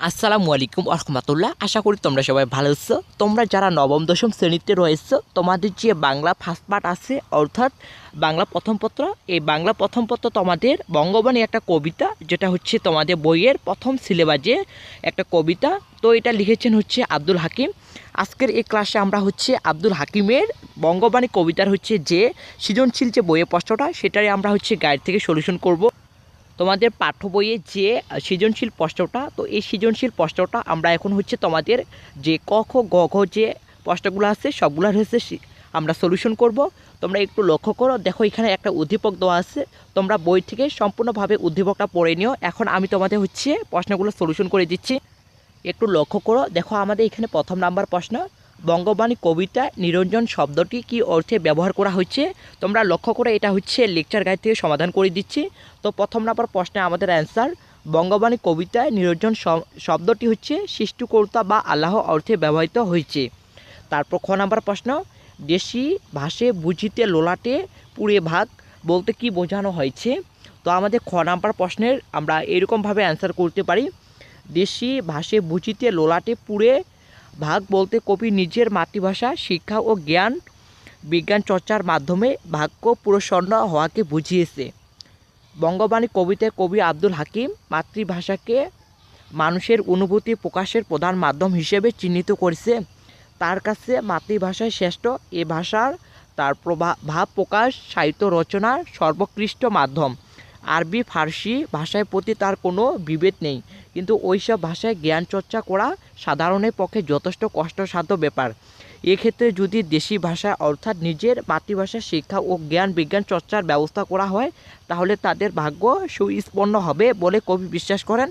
আসসালামু আলাইকুম রহমতুল্লাহ। আশা করি তোমরা সবাই ভালো আছো। তোমরা যারা নবম, দশম শ্রেণীতে রয়েছো, তোমাদের যে বাংলা ফার্স্ট পার্ট আছে, অর্থাৎ বাংলা প্রথম পত্র, এই বাংলা প্রথম পত্র তোমাদের বঙ্গবাণী একটা কবিতা, যেটা হচ্ছে তোমাদের বইয়ের প্রথম সিলেবাসে একটা কবিতা। তো এটা লিখেছেন হচ্ছে আব্দুল হাকিম। আজকের এই ক্লাসে আমরা হচ্ছে আব্দুল হাকিমের বঙ্গবাণী কবিতার হচ্ছে যে সৃজনশীল যে বইয়ের প্রশ্নটা সেটাই আমরা হচ্ছে গাইড থেকে সলিউশন করব। তোমাদের পাঠ্য বইয়ে যে সৃজনশীল প্রশ্নটা, তো এই সৃজনশীল প্রশ্নটা আমরা এখন হচ্ছে তোমাদের যে ক, খ, গ, ঘ যে প্রশ্নগুলো আছে সবগুলোর হচ্ছে আমরা সলিউশন করব। তোমরা একটু লক্ষ্য করো, দেখো এখানে একটা উদ্দীপক দেওয়া আছে। তোমরা বই থেকে সম্পূর্ণভাবে উদ্দীপকটা পড়ে নিও। এখন আমি তোমাদের হচ্ছে প্রশ্নগুলো সলিউশন করে দিচ্ছি। একটু লক্ষ্য করো, দেখো আমাদের এখানে প্রথম নাম্বার প্রশ্ন বঙ্গবাণী কবিতা নিরঞ্জন শব্দটি কি অর্থে ব্যবহার করা হচ্ছে তোমরা লক্ষ্য করে এটা হচ্ছে লেকচার গাইড থেকে সমাধান করে দিচ্ছি। তো প্রথম নাম্বার প্রশ্নে আমাদের অ্যান্সার বঙ্গবাণী কবিতায় নিরঞ্জন শব্দটি হচ্ছে সৃষ্টিকর্তা বা আল্লাহ অর্থে ব্যবহৃত হয়েছে। তারপর খ নাম্বার প্রশ্ন, দেশি ভাষে বুঝিতে লোলাটে পুড়ে ভাগ বলতে কি বোঝানো হয়েছে? তো আমাদের খ নাম্বার প্রশ্নের আমরা এরকমভাবে অ্যান্সার করতে পারি। দেশি ভাষে বুঝিতে লোলাটে পুড়ে ভাগ বলতে কবি নিজের মাতৃভাষা, শিক্ষা ও জ্ঞান, বিজ্ঞান চর্চার মাধ্যমে ভাগ্য পুরস্বর্ণ হওয়াকে বুঝিয়েছে। বঙ্গবাণী কবিতায় কবি আব্দুল হাকিম মাতৃভাষাকে মানুষের অনুভূতি প্রকাশের প্রধান মাধ্যম হিসেবে চিহ্নিত করেছে। তার কাছে মাতৃভাষায় শ্রেষ্ঠ। এ ভাষার তার প্রভা, ভাব প্রকাশ, সাহিত্য রচনার সর্বোৎকৃষ্ট মাধ্যম। আরবি, ফার্সি ভাষার প্রতি তার কোনো বিভেদ নেই। কিন্তু ওইসব ভাষায় জ্ঞান চর্চা করা সাধারণের পক্ষে যথেষ্ট কষ্টসাধ্য ব্যাপার। এক্ষেত্রে যদি দেশি ভাষা অর্থাৎ নিজের মাতৃভাষার শিক্ষা ও জ্ঞান বিজ্ঞান চর্চার ব্যবস্থা করা হয়, তাহলে তাদের ভাগ্য সুস্পন্ন হবে বলে কবি বিশ্বাস করেন।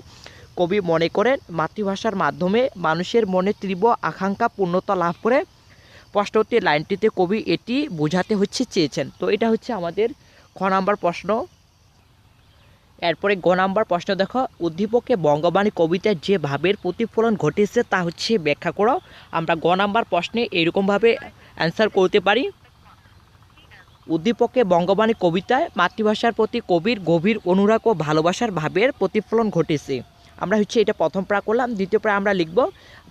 কবি মনে করেন, মাতৃভাষার মাধ্যমে মানুষের মনে তীব্র আকাঙ্ক্ষা পূর্ণতা লাভ করে। প্রশ্নটি লাইনটিতে কবি এটি বোঝাতে হচ্ছে চেয়েছেন। তো এটা হচ্ছে আমাদের খ নাম্বার প্রশ্ন। এরপরে গ নাম্বার প্রশ্ন দেখো, উদ্দীপকে বঙ্গবাণী কবিতার যে ভাবের প্রতিফলন ঘটেছে তা হচ্ছে ব্যাখ্যা করো। আমরা গ নাম্বার প্রশ্নে এরকমভাবে অ্যান্সার করতে পারি। উদ্দীপকে বঙ্গবাণী কবিতায় মাতৃভাষার প্রতি কবির গভীর অনুরাগ ও ভালোবাসার ভাবের প্রতিফলন ঘটেছে। আমরা হচ্ছে এটা প্রথম প্রা করলাম, দ্বিতীয় প্রা আমরা লিখব,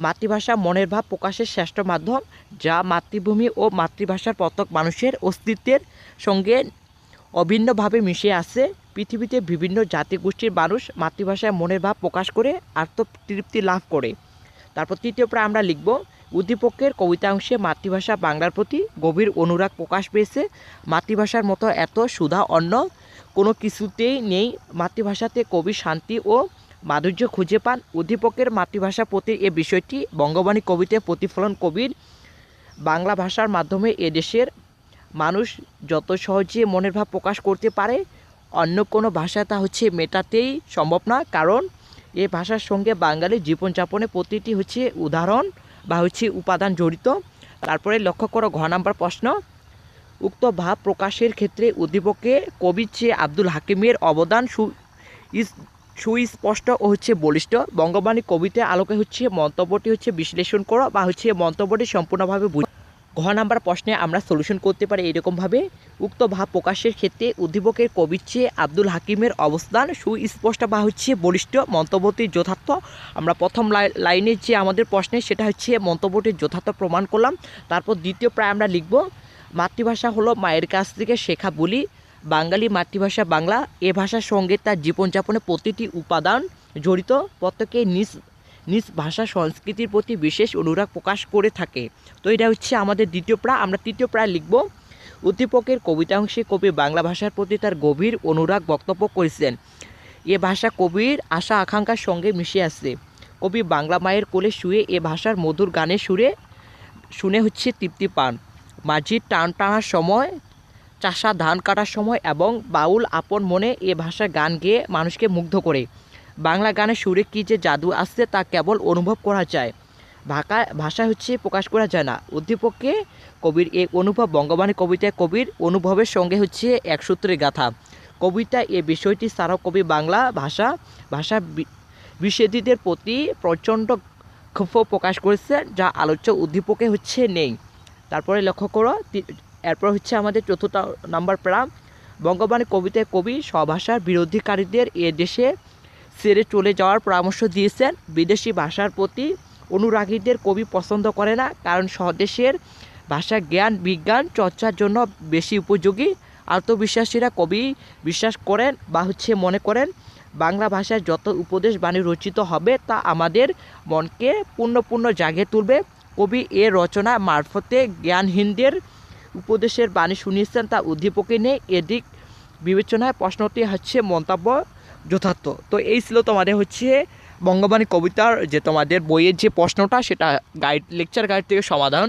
মাতৃভাষা মনের ভাব প্রকাশের শ্রেষ্ঠ মাধ্যম, যা মাতৃভূমি ও মাতৃভাষার প্রত্যেক মানুষের অস্তিত্বের সঙ্গে অভিন্নভাবে মিশে আছে। পৃথিবীতে বিভিন্ন জাতিগোষ্ঠীর মানুষ মাতৃভাষায় মনের ভাব প্রকাশ করে আত্মতৃপ্তি লাভ করে। তারপর তৃতীয় প্রায় আমরা লিখব, উদ্দীপকের কবিতাংশে মাতৃভাষা বাংলার প্রতি গভীর অনুরাগ প্রকাশ পেয়েছে। মাতৃভাষার মতো এত সুধা অন্য কোনো কিছুতেই নেই। মাতৃভাষাতে কবি শান্তি ও মাধুর্য খুঁজে পান। উদ্দীপকের মাতৃভাষা প্রতি এ বিষয়টি বঙ্গবাণী কবিতায় প্রতিফলন কবির বাংলা ভাষার মাধ্যমে এদেশের মানুষ যত সহজে মনের ভাব প্রকাশ করতে পারে অন্য কোনো ভাষা তা হচ্ছে মেটাতেই সম্ভব না। কারণ এ ভাষার সঙ্গে বাঙালি জীবনযাপনে প্রতিটি হচ্ছে উদাহরণ বা হচ্ছে উপাদান জড়িত। তারপরে লক্ষ্য করো ঘ নাম্বার প্রশ্ন। উক্ত ভাব প্রকাশের ক্ষেত্রে উদ্দীপকে কবির চেয়ে আব্দুল হাকিমের অবদান সু সুস্পষ্ট ও হচ্ছে বলিষ্ঠ। বঙ্গবাণী কবিতার আলোকে হচ্ছে মন্তব্যটি হচ্ছে বিশ্লেষণ করো বা হচ্ছে মন্তব্যটি সম্পূর্ণভাবে ঘ নাম্বার প্রশ্নে আমরা সলিউশন করতে পারি এরকমভাবে। উক্ত ভাব প্রকাশের ক্ষেত্রে উদ্দীপকের কবির চেয়ে আব্দুল হাকিমের অবস্থান সুস্পষ্ট বা হচ্ছে বলিষ্ঠ মন্তব্যটির যথার্থ। আমরা প্রথম লাই- লাইনে যে আমাদের প্রশ্নে সেটা হচ্ছে মন্তব্যটির যথার্থ প্রমাণ করলাম। তারপর দ্বিতীয় প্রায় আমরা লিখব, মাতৃভাষা হলো মায়ের কাছ থেকে শেখা বলি। বাঙালি মাতৃভাষা বাংলা, এ ভাষার সঙ্গে তার জীবনযাপনে প্রতিটি উপাদান জড়িত। প্রত্যেকে নিজ নিজ ভাষা সংস্কৃতির প্রতি বিশেষ অনুরাগ প্রকাশ করে থাকে। তো এটা হচ্ছে আমাদের দ্বিতীয় প্রায় আমরা তৃতীয় প্রায় লিখব। উদ্দীপকের কবিতাংশে কবি বাংলা ভাষার প্রতি তার গভীর অনুরাগ বক্তব্য করেছেন। এ ভাষা কবির আশা আকাঙ্ক্ষার সঙ্গে মিশে আছে। কবি বাংলা মায়ের কোলে শুয়ে এ ভাষার মধুর গানে সুরে, শুনে হচ্ছে তৃপ্তি পান। মাঝির টান টানার সময়, চাষা ধান কাটার সময় এবং বাউল আপন মনে এ ভাষা গান গেয়ে মানুষকে মুগ্ধ করে। বাংলা গানের সুরে কী যে জাদু আসছে তা কেবল অনুভব করা যায়। ভাষা ভাষা হচ্ছে প্রকাশ করা যায় না। উদ্দীপককে কবির এই অনুভব, বঙ্গবাণী কবিতায় কবির অনুভবের সঙ্গে হচ্ছে এক সূত্রের গাথা। কবিতা এ বিষয়টি ছাড়াও কবি বাংলা ভাষা ভাষা বিষেদীদের প্রতি প্রচণ্ড ক্ষোভ প্রকাশ করেছে, যা আলোচ্য উদ্দীপকে হচ্ছে নেই। তারপরে লক্ষ্য করো এরপর হচ্ছে আমাদের চতুর্থ নাম্বার প্রাম বঙ্গবাণী কবিতায় কবি স্বভাষার বিরোধীকারীদের এ দেশে ছেড়ে চলে যাওয়ার পরামর্শ দিয়েছেন। বিদেশি ভাষার প্রতি অনুরাগীদের কবি পছন্দ করে না, কারণ স্বদেশের ভাষা, জ্ঞান, বিজ্ঞান চর্চার জন্য বেশি উপযোগী। আত্মবিশ্বাসীরা কবি বিশ্বাস করেন বা হচ্ছে মনে করেন, বাংলা ভাষায় যত উপদেশ বাণী রচিত হবে তা আমাদের মনকে পূর্ণ পূর্ণ জাগিয়ে তুলবে। কবি এ রচনা মারফতে জ্ঞানহীনদের উপদেশের বাণী শুনিয়েছেন, তা উদ্দীপকে নেই এদিক বিবেচনায় প্রশ্নটি হচ্ছে মন্তব্য যথার্থ। তো এই ছিল তোমাদের হচ্ছে বঙ্গবাণী কবিতার যে তোমাদের বইয়ের যে প্রশ্নটা, সেটা গাইড লেকচার গাইড থেকে সমাধান।